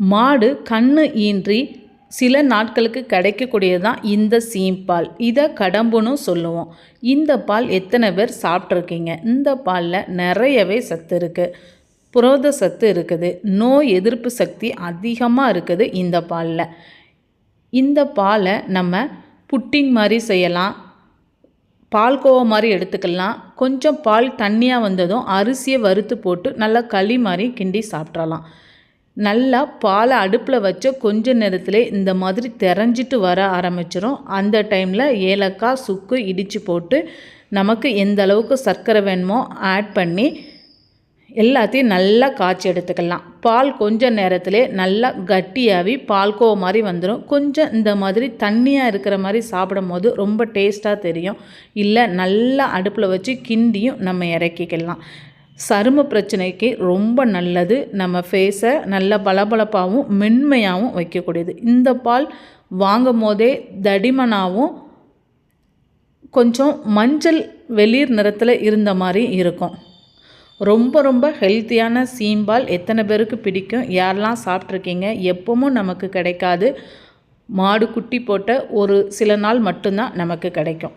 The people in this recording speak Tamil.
மாடு கண்ணு ஈன்றி சில நாட்களுக்கு கிடைக்கக்கூடியது தான் இந்த சீம்பால். இதை கடம்புன்னு சொல்லுவோம். இந்த பால் எத்தனை பேர் சாப்பிட்ருக்கீங்க இந்த பாலில் நிறையவே சத்து இருக்குது புரோத சத்து இருக்குது. நோய் எதிர்ப்பு சக்தி அதிகமாக இருக்குது இந்த பாலில். இந்த பாலை நம்ம புட்டிங் மாதிரி செய்யலாம். பால்கோவா மாதிரி எடுத்துக்கலாம். கொஞ்சம் பால் தண்ணியாக வந்ததும் அரிசியை வறுத்து போட்டு நல்லா களி மாதிரி கிண்டி சாப்பிட்றலாம் நல்லா பாலை அடுப்பில் வச்ச கொஞ்ச நேரத்தில் இந்த மாதிரி தெரிஞ்சிட்டு வர ஆரம்பிச்சிடும் அந்த டைமில் ஏலக்காய் சுக்கு இடித்து போட்டு நமக்கு எந்த அளவுக்கு சர்க்கரை வேணுமோ ஆட் பண்ணி எல்லாத்தையும் நல்லா காய்ச்சி எடுத்துக்கலாம். பால் கொஞ்ச நேரத்திலே நல்லா கட்டியாகி பால்கோவ மாதிரி வந்துடும் கொஞ்சம் இந்த மாதிரி தண்ணியாக இருக்கிற மாதிரி சாப்பிடும் போது ரொம்ப டேஸ்ட்டாக தெரியும். இல்லை நல்லா அடுப்பில் வச்சு கிண்டியும் நம்ம இறக்கிக்கலாம். சரும பிரச்சனைக்கு ரொம்ப நல்லது. நம்ம ஃபேஸை நல்ல பளபளப்பாகவும் மென்மையாகவும் வைக்கக்கூடியது. இந்த பால் வாங்கும் போதே தடிமனாகவும் கொஞ்சம் மஞ்சள் வெளிர் நிறத்தில் இருந்த மாதிரி இருக்கும். ரொம்ப ரொம்ப ஹெல்த்தியான சீம்பால் எத்தனை பேருக்கு பிடிக்கும்? யாரெல்லாம் சாப்பிட்ருக்கீங்க எப்பவும் நமக்கு கிடைக்காது. மாடு குட்டி போட்ட ஒரு சில நாள் மட்டும்தான் நமக்கு கிடைக்கும்.